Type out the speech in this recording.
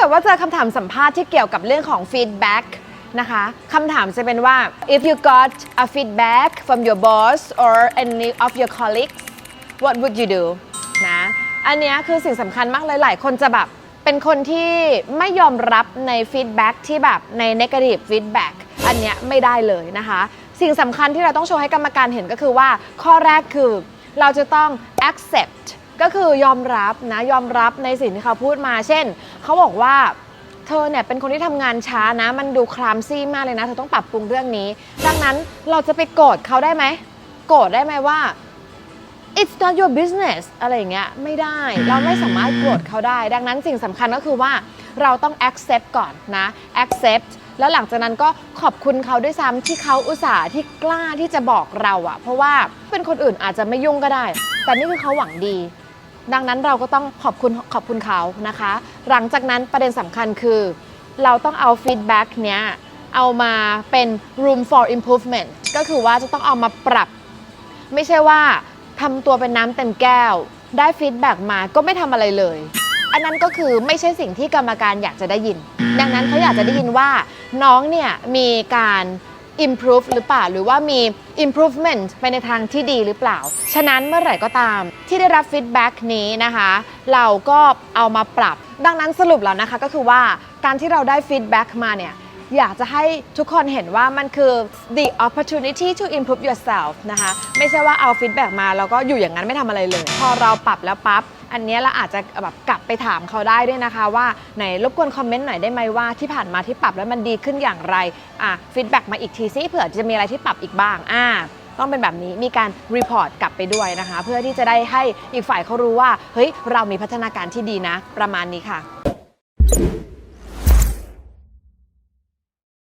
กิดว่าเจอคำถามสัมภาษณ์ที่เกี่ยวกับเรื่องของ feedback นะคะคำถามจะเป็นว่า if you got a feedback from your boss or any of your colleagues what would you do นะอันนี้คือสิ่งสำคัญมากเลยหลายคนจะแบบเป็นคนที่ไม่ยอมรับในฟีดแบ็กที่แบบใน negative feedback อันเนี้ยไม่ได้เลยนะคะ สิ่งสำคัญที่เราต้องโชว์ให้กรรมการเห็นก็คือว่า ข้อแรกคือเราจะต้อง accept ก็คือยอมรับนะ ยอมรับในสิ่งที่เขาพูดมา เช่น เขาบอกว่าเธอเนี่ยเป็นคนที่ทำงานช้านะ มันดูคลามซี่มากเลยนะ เธอต้องปรับปรุงเรื่องนี้ ดังนั้นเราจะไปโกรธเขาได้ไหม โกรธได้ไหมว่า it's not your business อะไรอย่างเงี้ยไม่ได้เราไม่สามารถโกรธเขาได้ ดังนั้นสิ่งสำคัญก็คือว่าเราต้อง accept ก่อนนะ accept แล้วหลังจากนั้นก็ขอบคุณเขาด้วยซ้ำที่เขาอุตส่าห์ที่กล้าที่จะบอกเราอะเพราะว่าเป็นคนอื่นอาจจะไม่ยุ่งก็ได้ แต่นี่คือเขาหวังดี ดังนั้นเราก็ต้องขอบคุณขอบคุณเขานะคะ หลังจากนั้นประเด็นสำคัญคือ เราต้องเอาฟีดแบ็กเนี้ยเอามาเป็น room for improvement ก็คือว่าจะต้องเอามาปรับ ไม่ใช่ว่าทำตัวเป็นน้ำเต็มแก้ว ได้ฟีดแบ็กมาก็ไม่ทำอะไรเลย อันนั้นก็คือไม่ใช่สิ่งที่กรรมการอยากจะได้ยิน ดังนั้นเขาอยากจะได้ยินว่าน้องเนี่ยมีการ improve หรือเปล่า หรือว่ามี improvement ไปในทางที่ดีหรือเปล่า ฉะนั้นเมื่อไหร่ก็ตาม ที่ได้รับ feedback นี้นะคะ เราก็เอามาปรับ ดังนั้นสรุปแล้วนะคะก็คือว่าการที่เราได้ feedback มาเนี่ย อยากจะให้ทุกคนเห็นว่ามันคือ the opportunity to improve yourself นะคะ ไม่ใช่ว่าเอาฟีดแบ็กมาแล้วก็อยู่อย่างนั้นไม่ทำอะไรเลย พอเราปรับแล้วปั๊บ อันเนี้ยเราอาจจะแบบกลับไปถามเขาได้ด้วยนะคะ ว่าไหนรบกวนคอมเมนต์หน่อยได้ไหมว่าที่ผ่านมาที่ปรับแล้วมันดีขึ้นอย่างไร อะฟีดแบ็กมาอีกทีซิเผื่อจะมีอะไรที่ปรับอีกบ้าง อ่า ต้องเป็นแบบนี้มีการรีพอร์ตกลับไปด้วยนะคะ เพื่อที่จะได้ให้อีกฝ่ายเขารู้ว่า เฮ้ย เรามีพัฒนาการที่ดีนะ ประมาณนี้ค่ะ